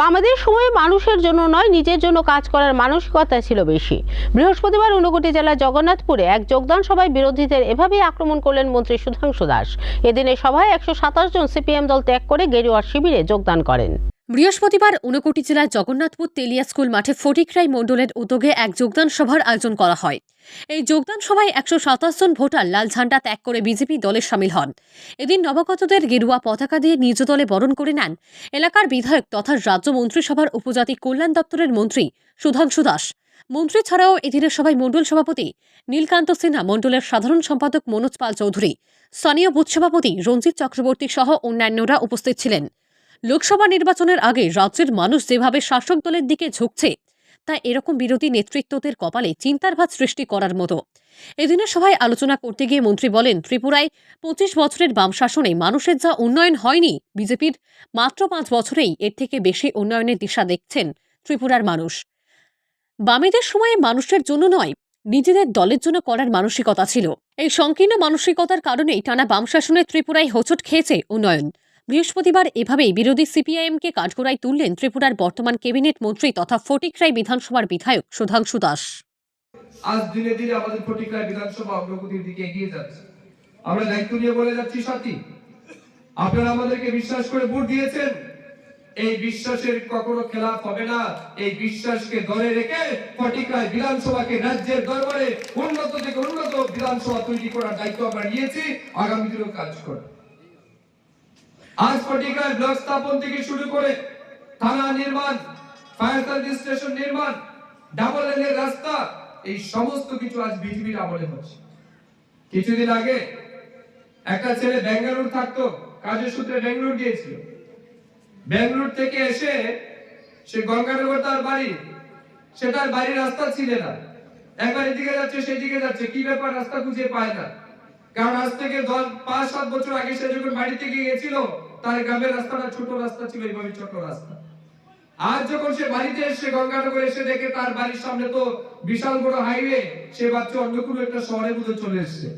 বামাদের সময়ে মানুষের জন্য নয়, নিজের জন্য কাজ করার মানসিকতা ছিল বেশি। বৃহস্পতিবার ঊনকোটি জেলা জগন্নাথপুরে এক যোগদান সভায় বিরোধীদের এভাবেই আক্রমণ করলেন মন্ত্রী সুধাংশু দাস। এদিনে সভায় একশো সাতাশ জন সিপিএম দল ত্যাগ করে গেরুয়ার শিবিরে যোগদান করেন। বৃহস্পতিবার ঊনকোটি জেলার জগন্নাথপুর তেলিয়া স্কুল মাঠে ফটিকরাই মণ্ডলের উদ্যোগে এক যোগদান সভার আয়োজন করা হয়। এই যোগদান সভায় একশো সাতাশ জন ভোটার লাল ঝান্ডা ত্যাগ করে বিজেপি দলে সামিল হন। এদিন নবাগতদের গেরুয়া পতাকা দিয়ে নিজ দলে বরণ করে নেন এলাকার বিধায়ক তথা রাজ্য মন্ত্রিসভার উপজাতি কল্যাণ দপ্তরের মন্ত্রী সুধাংশু দাস। মন্ত্রী ছাড়াও এদিনের সভায় মণ্ডল সভাপতি নীলকান্ত সিনহা, মণ্ডলের সাধারণ সম্পাদক মনোজ পাল চৌধুরী, স্থানীয় বুথ সভাপতি রঞ্জিত চক্রবর্তী সহ অন্যান্যরা উপস্থিত ছিলেন। লোকসভা নির্বাচনের আগে রাজ্যের মানুষ যেভাবে শাসক দলের দিকে ঝুঁকছে, তা এরকম বিরোধী নেতৃত্বদের কপালে চিন্তার ভাত সৃষ্টি করার মতো। এদিনের সভায় আলোচনা করতে গিয়ে মন্ত্রী বলেন, ত্রিপুরায় পঁচিশ বছরের বাম শাসনে মানুষের যা উন্নয়ন হয়নি, বিজেপির মাত্র পাঁচ বছরেই এর থেকে বেশি উন্নয়নের দিশা দেখছেন ত্রিপুরার মানুষ। বামেদের সময়ে মানুষের জন্য নয়, নিজেদের দলের জন্য করার মানসিকতা ছিল। এই সংকীর্ণ মানসিকতার কারণেই টানা বাম শাসনে ত্রিপুরায় হোঁচট খেয়েছে উন্নয়ন। বৃহস্পতিবার এভাবেই বিরোধী সিপিআইএমকে কাঠগড়ায় তুললেন ত্রিপুরার বর্তমান ক্যাবিনেট মন্ত্রী তথা ফটিকরাই বিধানসভার বিধায়ক সুধাংশু দাস। আজ আমাদের ফটিকরায় বিধানসভা অগ্রগতির দিকে এগিয়ে যাচ্ছে। আমরা দায়িত্ব নিয়ে বলে যাচ্ছি সাথী, আপনারা আমাদেরকে বিশ্বাস করে ভোট দিয়েছেন। এই বিশ্বাসের কখনো খেলাফ হবে না। এই বিশ্বাসকে ধরে রেখে বিধানসভাকে রাজ্যের দরবারে উন্নত থেকে উন্নত বিধানসভা তৈরি করার দায়িত্ব আমরা নিয়েছি। আগামী দিনেও কাজ আজ ফটিকরায় ব্লক স্থাপন থেকে শুরু করে থানা নির্মাণ ফায়ার সার্ভিস স্টেশন নির্মাণ ডাবল লেনের রাস্তা, এই সমস্ত কিছু আজ বিজেপির আমলে হচ্ছে। কিছুদিন আগে একটা ছেলে বেঙ্গালুরু থাকতো, কাজের সূত্রে বেঙ্গালুরু গিয়েছিল। বেঙ্গালুরু থেকে এসে সে গঙ্গানগর তার বাড়ি, সে তার বাড়ির রাস্তা ছিল না। একবার এদিকে যাচ্ছে, সেদিকে যাচ্ছে, কি ব্যাপার? রাস্তা খুঁজে পায় না। কারণ আজ থেকে দশ, পাঁচ, সাত বছর আগে সে যখন বাড়ি থেকে গিয়েছিল, তার গ্রামের রাস্তাটা ছোট রাস্তা ছিল, এইভাবে ছোট রাস্তা। আজ যখন সে বাড়িতে এসে গঙ্গানগর এসে দেখে তার বাড়ির সামনে তো বিশাল বড় হাইওয়ে সে ভাবছে অন্য কোনো একটা শহরে বুঝে চলে এসছে।